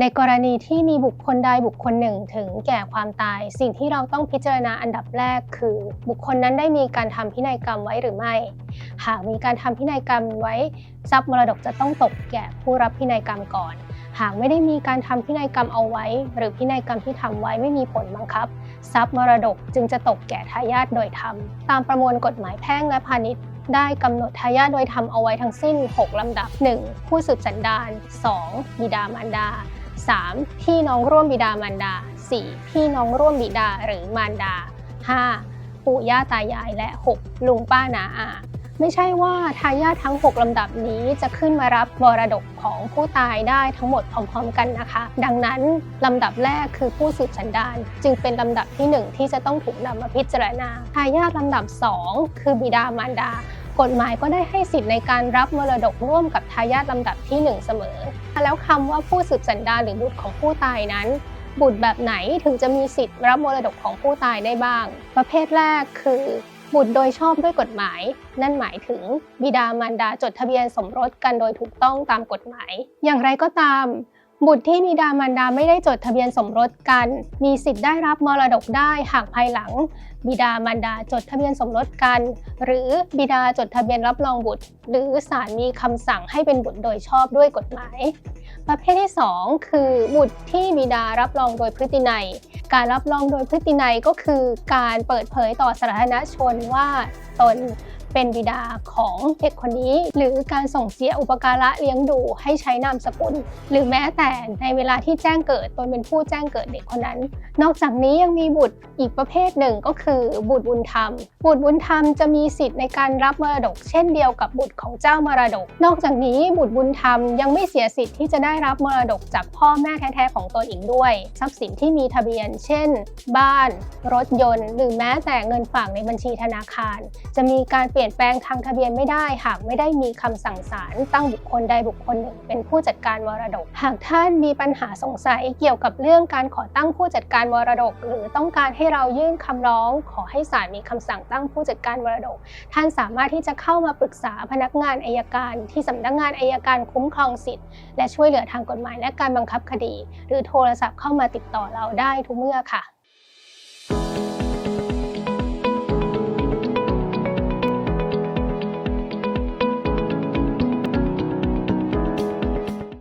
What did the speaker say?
ในกรณีที่มีบุคคลใดบุคคลหนึ่งถึงแก่ความตาย สิ่งที่เราต้องพิจารณาอันดับแรกคือ บุคคลนั้นได้มีการทำพินัยกรรมไว้หรือไม่ หากมีการทำพินัยกรรมไว้ทรัพย์มรดกจะต้องตกแก่ผู้รับพินัยกรรมก่อน หากไม่ได้มีการทำพินัยกรรมเอาไว้ หรือพินัยกรรมที่ทำไว้ไม่มีผลบังคับ ทรัพย์มรดกจึงจะตกแก่ทายาทโดยธรรมตามประมวลกฎหมายแพ่งและพาณิชย์ได้กำหนดทายาทโดยธรรมเอาไว้ทั้งสิ้น 6 ลำดับ 1. ผู้สืบสันดาน 2. บิดามารดา 3. พี่น้องร่วมบิดามารดา 4. พี่น้องร่วมบิดาหรือมารดา 5. ปู่ย่าตายายและ 6. ลุงป้านาอา ไม่ใช่ว่าทายาททั้ง 6 ลำดับนี้จะขึ้นมารับมรดกของผู้ตายได้ทั้งหมดพร้อมๆกันนะคะ ดังนั้นลำดับแรกคือผู้สืบสันดาน จึงเป็นลำดับที่ 1 ที่จะต้องถูกนำมาพิจารณาทายาทลำดับ 2 คือบิดามารดา กฎหมายก็ได้ให้สิทธิ์ในการรับมรดกร่วมกับทายาทลำดับที่ 1 เสมอ แล้วคำว่าผู้สืบสันดานหรือบุตรของผู้ตายนั้น บุตรแบบไหนถึงจะมีสิทธิ์รับมรดกของผู้ตายได้บ้าง ประเภทแรกคือ บุตรโดยชอบด้วยกฎหมาย นั่นหมายถึงบิดามารดาจดทะเบียนสมรสกันโดยถูกต้องตามกฎหมาย อย่างไรก็ตาม บุตรที่บิดามารดาไม่ได้จดทะเบียนสมรสกัน มีสิทธิ์ได้รับมรดกได้หากภายหลัง บิดามารดาจดทะเบียนสมรสกัน หรือบิดาจดทะเบียนรับรองบุตร หรือศาลมีคำสั่งให้เป็นบุตรโดยชอบด้วยกฎหมาย ประเภทที่ 2 คือ บุตรที่บิดารับรองโดยพฤตินัย การรับรองโดยพฤตินัยก็คือ การเปิดเผยต่อสาธารณชนว่าตน เป็นบิดาของเด็กคนนี้ หรือการส่งเสียอุปการะเลี้ยงดูให้ใช้นามสกุล หรือแม้แต่ในเวลาที่แจ้งเกิดตนเป็นผู้แจ้งเกิดเด็กคนนั้น นอกจากนี้ยังมีบุตรอีกประเภทหนึ่งก็คือบุตรบุญธรรม บุตรบุญธรรมจะมีสิทธิ์ในการรับมรดก เช่นเดียวกับบุตรของเจ้ามรดก นอกจากนี้บุตรบุญธรรมยังไม่เสียสิทธิ์ที่จะได้รับมรดกจากพ่อแม่แท้ๆของตนอีกด้วย ทรัพย์สินที่มีทะเบียน เช่น บ้าน รถยนต์ หรือแม้แต่เงินฝากในบัญชีธนาคาร จะมีการเปลี่ยนลี่ยนแปลงทางทะเบียนไม่ได้ หากไม่ได้มีคำสั่งศาลตั้งบุคคลใดบุคคลหนึ่งเป็นผู้จัดการมรดก หากท่านมีปัญหาสงสัยเกี่ยวกับเรื่องการขอตั้งผู้จัดการมรดก หรือต้องการให้เรายื่นคำร้อง ขอให้ศาลมีคำสั่งตั้งผู้จัดการมรดก ท่านสามารถที่จะเข้ามาปรึกษาพนักงานอายการ ที่สำนักงานอายการคุ้มครองสิทธิ์ และช่วยเหลือทางกฎหมายและการบังคับคดี หรือโทรศัพท์เข้ามาติดต่อเราได้ทุกเมื่อค่ะ